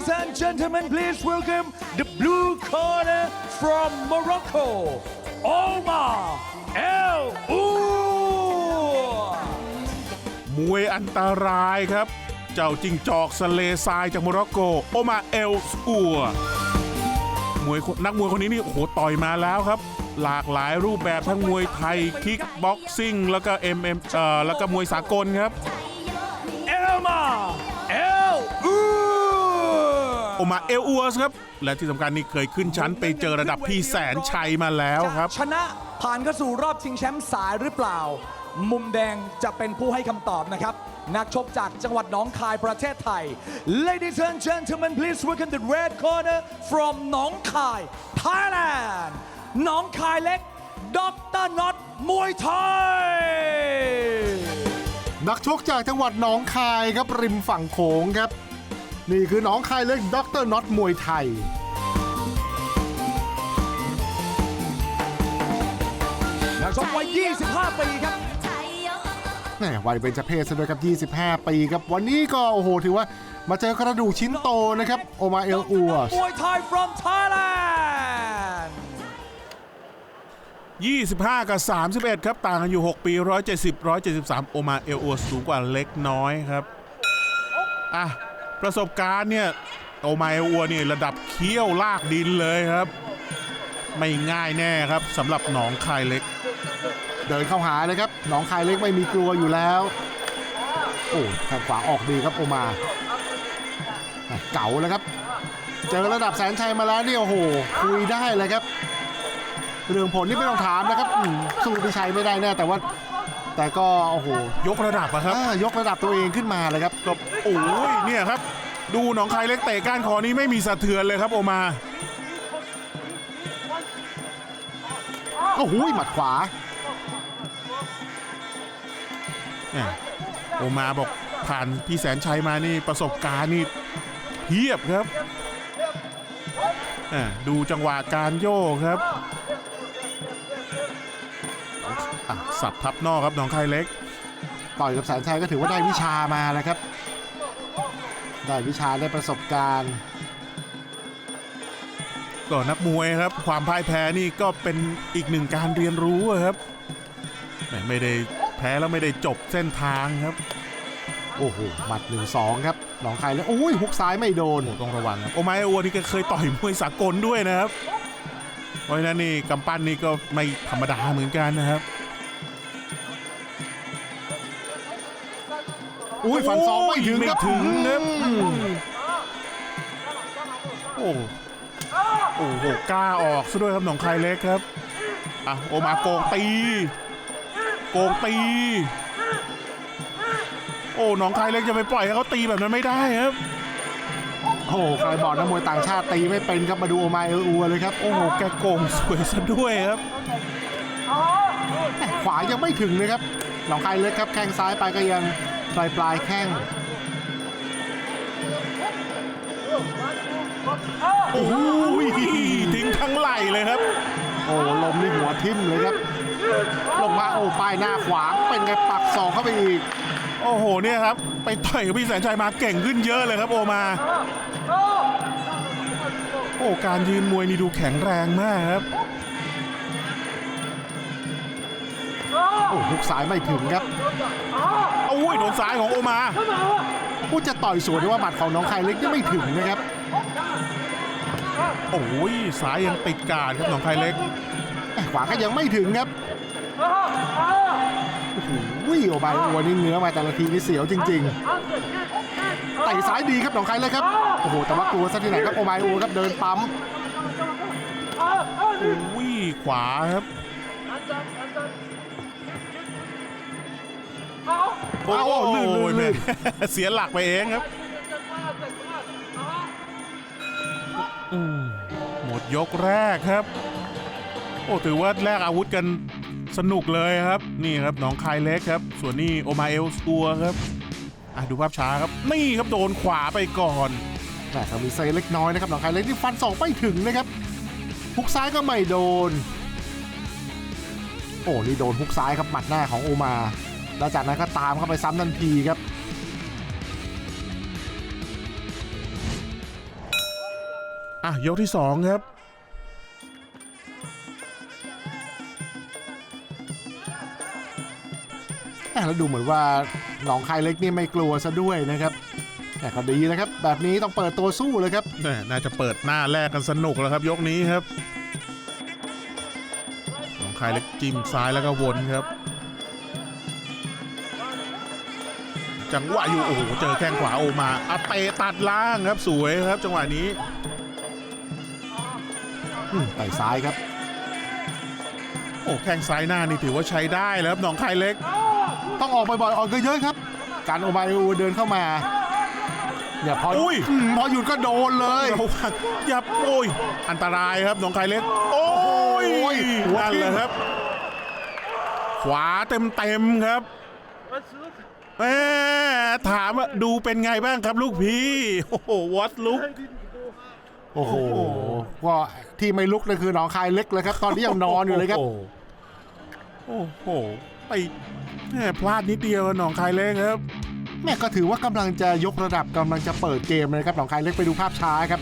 Ladies and gentlemen, please welcome the blue corner from Morocco, Omar El Our. มวยอันตรายครับ เจ้าจิงจอกสเลทรายจากโมร็อกโก โอมาเอลสัวมวยนนักมวยคนนี้นี่โอ้โหต่อยมาแล้วครับ หลากหลายรูปแบบทั้งมวยไทย คิกบ็อกซิ่ง แล้วก็ MM เอ่อแล้วก็มวยสากลครับ โอมาเอลอัวสครับ และที่สำคัญนี่เคยขึ้นชั้นไปเจอระดับพี่แสนชัยมาแล้วครับ ชนะผ่านเข้าสู่รอบชิงแชมป์สายหรือเปล่า มุมแดงจะเป็นผู้ให้คำตอบนะครับ นักชกจากจังหวัดหนองคายประเทศไทย Ladies and gentlemen please welcome the red corner from หนองคาย Thailand หนองคายเล็กดรน็อตมวยไทยนักชกจากจังหวัดหนองคายครับริมฝั่งโขงครับ นี่คือหนองคายเล็กด็อกเตอร์น็อตมวยไทย นักชกวัย 25 ปีครับ แหมวัยเบญจเพศซะด้วยครับ 25 ปีครับ วันนี้ก็โอ้โห ถือว่ามาเจอกระดูกชิ้นโตนะครับ โอมาเอลอัวสมวยไทย from Thailand 25 กับ 31 ครับ ต่างกันอยู่ 6 ปี 170 173 โอมาเอลอัวสูงกว่าเล็กน้อยครับ อะ ประสบการณ์เนี่ยโอมาเอลอัวนี่ระดับเคี้ยวลากดินเลยครับ ไม่ง่ายแน่ครับสำหรับหนองคายเล็ก เดินเข้าหาเลยครับหนองคายเล็กไม่มีกลัวอยู่แล้ว โอ้แข้งขวาออกดีครับโอมาเก๋าแล้วครับ เจอระดับแสนชัยมาแล้วเนี่ยโอ้โหคุยได้เลยครับ เรื่องผลนี่ไม่ต้องถามนะครับสู้พิชัยไม่ได้แน่แต่ว่า แต่ก็โอ้โหยกระดับอะครับ อ่ายกระดับตัวเองขึ้นมาเลยครับ ก็โอ้ยเนี่ยครับ ดูหนองคายเล็กเตะก้านคอนี้ไม่มีสะเทือนเลยครับโอมา โอ้โหหมัดขวาแหม่โอมาบอกผ่านพี่แสนชัยมานี่ประสบการณ์นี่เพียบครับอะดูจังหวะการโยกครับ สับทับนอกครับหนองคายเล็ก ต่อยกับแสนชัยก็ถือว่าได้วิชามาแล้วครับ ได้วิชาได้ประสบการณ์ก็นักมวยครับ ความพ่ายแพ้นี่ก็เป็นอีกหนึ่งการเรียนรู้อะครับแหม่ไม่ได้แพ้แล้วไม่ได้จบเส้นทางครับ โอ้โหหมัดหนึ่งสองครับหนองคายแล้วโอ้ยฮุกซ้ายไม่โดนโอ้ต้องระวังครับโอไมเอโอนี่ก็เคยต่อยมวยสากลด้วยนะครับเพราะฉะนั้นนี่กำปั้นนี่ก็ไม่ธรรมดาเหมือนกันนะครับ อุ้ยฟันซองไม่ถึงครับไม่ถึงครับอืมโอ้โอ้โหกล้าออกซะด้วยครับหนองคายเล็กครับอะโอมาโกงตี โกงตี โอ้หนองคายเล็กจะไปปล่อยให้เขาตีแบบนั้นไม่ได้ครับโอ้โหใครบอกนักมวยต่างชาติตีไม่เป็นครับมาดูโอมาเอลอัวเลยครับ โอ้โหแกโกงสวยซะด้วยครับแหม่ขวายังไม่ถึงเลยครับหนองคายเล็กครับแข้งซ้ายไปก็ยัง ปลายปลายๆแข้งโอ้โหทิ้งทั้งไหลเลยครับ โอ้ลมนี่หัวทิ่มเลยครับ ลงมาโอ้ป้ายหน้าขวางเป็นไงปักศอกเข้าไปอีก โอ้โหเนี่ยครับ ไปต่อยกับพี่แสนชัยมาเก่งขึ้นเยอะเลยครับโอมาโอ้การยืนมวยนี่ดูแข็งแรงมากครับ โอ้ฮุกซ้ายไม่ถึงครับโอ้ยโดนซ้ายของโอมาผู้จะต่อยสวนว่าหมัดของน้องคายเล็กยังไม่ถึงนะครับ โอ้ยซ้ายยังติดการครับหนองคายเล็ก ขวาก็ยังไม่ถึงครับโอ้โหโอบายอัวนี่เนื้อมาแต่ละทีนี่เสียวจริง ๆไต่ซ้ายดีครับหนองคายเลยครับ โอ้โหแต่ว่ากลัวซะที่ไหนครับโอบายอัวครับเดินปั๊มโอ้ยขวาครับ โอ้เอาโหลื่นลื่นแม่ลื่นเสียหลักไปเองครับอืมหมดยกแรกครับ โอ้ถือว่าแลกอาวุธกันสนุกเลยครับ นี่ครับหนองคายเล็กครับ ส่วนนี้โอมาเอลสตัวครับอะดูภาพช้าครับนี่ครับโดนขวาไปก่อนแต่เขามีเซเล็กน้อยนะครับหนองคายเล็กนี่ฟันสองไม่ถึงนะครับฮุกซ้ายก็ไม่โดน โอ้นี่โดนฮุกซ้ายครับหมัดหน้าของโอมา แล้วจากนั้นก็ตามเข้าไปซ้ำทันทีครับอะยกที่สองครับแหม่แล้วดูเหมือนว่าหนองคายเล็กนี่ไม่กลัวซะด้วยนะครับ แต่ก็ดีนะครับ แบบนี้ต้องเปิดตัวสู้เลยครับแม่น่าจะเปิดหน้าแรกกันสนุกแล้วครับ ยกนี้ครับ หนองคายเล็กจิ้มซ้ายแล้วก็วนครับ จังหวะอยู่โอ้โหเจอแข้งขวาโอมาอะเตะตัดล่างครับสวยครับ จังหวะนี้อืมไปซ้ายครับ โอ้แข้งซ้ายหน้านี่ถือว่าใช้ได้แล้วครับหนองคายเล็ก ต้องออกบ่อยๆออกเยอะๆครับ การโอมาเอลเดินเข้ามาอย่าพออยมพอหยุดก็โดนเลยระวังอย่าโอ้ยอันตรายครับหนองคายเล็ก โอ้ยโอ้ยหัวนั่นทิ่มแหละครับ ขวาเต็มเต็มๆครับ แม่ถามว่าดูเป็นไงบ้างครับลูกพี่ โอ้โหวอตลุก โอ้โหก็ที่ไม่ลุกเลยคือหนองคายเล็กเลยครับ ตอนนี้ยังนอนอยู่เลยครับ โอ้โห ไปแม่พลาดนิดเดียวหนองคายเล็กครับ แม่ก็ถือว่ากำลังจะยกระดับกำลังจะเปิดเกมเลยครับหนองคายเล็กไปดูภาพช้าครับ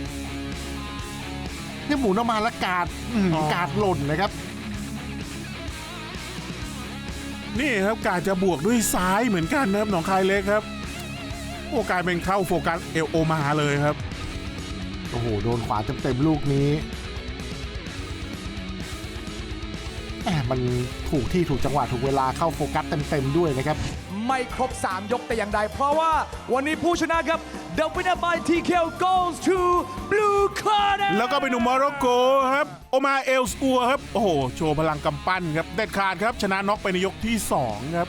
นี่หมุนออกมาแล้วกาดอืมอ๋อกาดหล่นนะครับ นี่ครับกาจะบวกด้วยซ้ายเหมือนกันนะครับหนองคายเล็กครับ โอ้กลายเป็นเข้าโฟกัสเอลโอมาเลยครับ โอ้โห โดนขวาเต็มๆลูกนี้แหมมันถูกที่ถูกจังหวะถูกเวลาเข้าโฟกัสเต็มๆด้วยนะครับ ไม่ครบ 3 ยกแต่อย่างใด เพราะว่าวันนี้ผู้ชนะครับ The winner by TKO goes to Blue Corner แล้วก็เป็นหนุ่มโมร็อกโกครับ โอมาเอลสกัวครับ โอ้โห โชว์พลังกำปั้นครับ เด็ดขาดครับ ชนะน็อกไปในยกที่ 2 ครับ